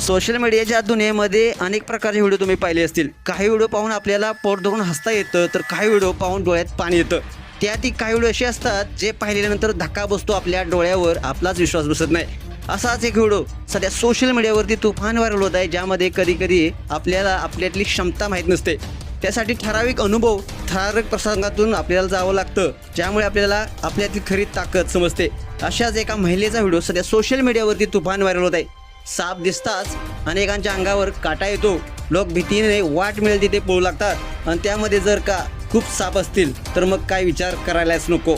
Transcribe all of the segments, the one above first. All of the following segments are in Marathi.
सोशल मीडियाच्या दुनियेमध्ये अनेक प्रकारचे व्हिडिओ तुम्ही पाहिले असतील. काही व्हिडिओ पाहून आपल्याला पोट धरून हसता येतं तर काही व्हिडिओ पाहून डोळ्यात पाणी येतं. त्यात काही व्हिडिओ असे असतात जे पाहिल्यानंतर धक्का बसतो आपल्या डोळ्यावर आपलाच विश्वास बसत नाही. असाच एक व्हिडिओ सध्या सोशल मीडियावरती तुफान व्हायरल होत आहे ज्यामध्ये कधी कधी आपल्याला आपल्यातली क्षमता माहीत नसते. त्यासाठी ठराविक अनुभव ठराविक प्रसंगातून आपल्याला जावं लागतं ज्यामुळे आपल्याला आपल्यातली खरी ताकद समजते. अशाच एका महिलेचा व्हिडिओ सध्या सोशल मीडियावरती तुफान व्हायरल होत आहे. साप दिसताच अनेकांच्या अंगावर काटा येतो. लोक भीतीने वाट मिळेल तिथे पळू लागतात. आणि त्यामध्ये जर का खूप साप असतील तर मग काय विचार करायलाच नको.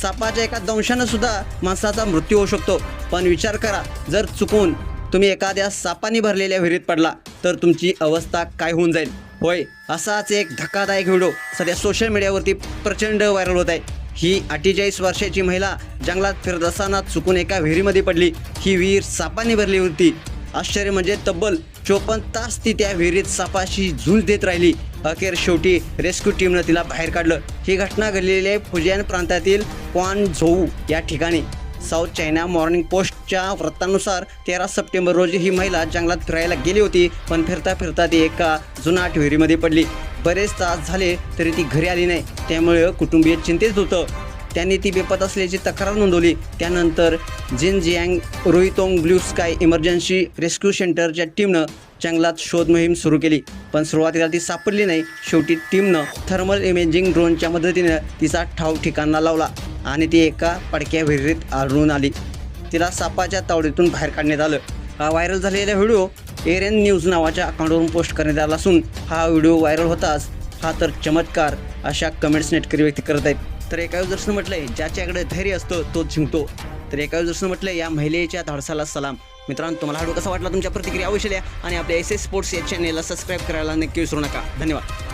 सापाच्या एका दंशानं सुद्धा माणसाचा मृत्यू होऊ शकतो. पण विचार करा जर चुकून तुम्ही एखाद्या सापाने भरलेल्या विहिरीत पडला तर तुमची अवस्था काय होऊन जाईल? होय असाच एक धक्कादायक व्हिडिओ सध्या सोशल मीडियावरती प्रचंड व्हायरल होत आहे. ही अठ्ठेचाळीस वर्षाची महिला जंगलात फिरत असताना चुकून एका विहिरीमध्ये पडली. ही विहीर सापाने भरली होती. आश्चर्य म्हणजे तब्बल चोपन्न तास ती त्या विहिरीत सापाशी झुंज देत राहिली. अखेर शेवटी रेस्क्यू टीमनं तिला बाहेर काढलं. ही घटना घडलेली आहे फुजियान प्रांतातील क्वान झोऊ या ठिकाणी. साऊथ चायना मॉर्निंग पोस्टच्या वृत्तानुसार तेरा सप्टेंबर रोजी ही महिला जंगलात फिरायला गेली होती पण फिरता फिरता ती एका जुनाट विहिरीमध्ये पडली. बरेच तास झाले तरी ती घरी आली नाही. त्यामुळे कुटुंबीय चिंतेत होतं. त्यांनी ती बेपत असल्याची तक्रार नोंदवली. त्यानंतर जिनजियांग रोहितोंग ब्ल्यू स्काय इमर्जन्सी रेस्क्यू सेंटरच्या टीमनं जंगलात शोध मोहीम सुरू केली. पण सुरुवातीला ती सापडली नाही. शेवटी टीमनं थर्मल इमेजिंग ड्रोनच्या मदतीनं तिचा ठाव ठिकाणा लावला आणि ती एका पडक्या विहिरीत आढळून आली. तिला सापाच्या तावडीतून बाहेर काढण्यात आलं. हा व्हायरल झालेला व्हिडिओ एरेन न्यूज नावाच्या अकाउंटवरून पोस्ट करण्यात आला असून हा व्हिडिओ व्हायरल होताच. हा तर चमत्कार अशा कमेंट्स नेटकरी व्यक्त करत आहेत. तर एका युजर्सनं म्हटलंय ज्याच्याकडे धैर्य असतं तोच जिंकतो. तर एका युजर्सनं म्हटलंय या महिलेच्या धाडसाला सलाम. मित्रांनो तुम्हाला हा व्हिडिओ कसा वाटला? तुमच्या प्रतिक्रिया अवश्य द्या आणि आपल्या एस एस स्पोर्ट्स या चॅनेलला सबस्क्राईब करायला नक्की विसरू नका. धन्यवाद.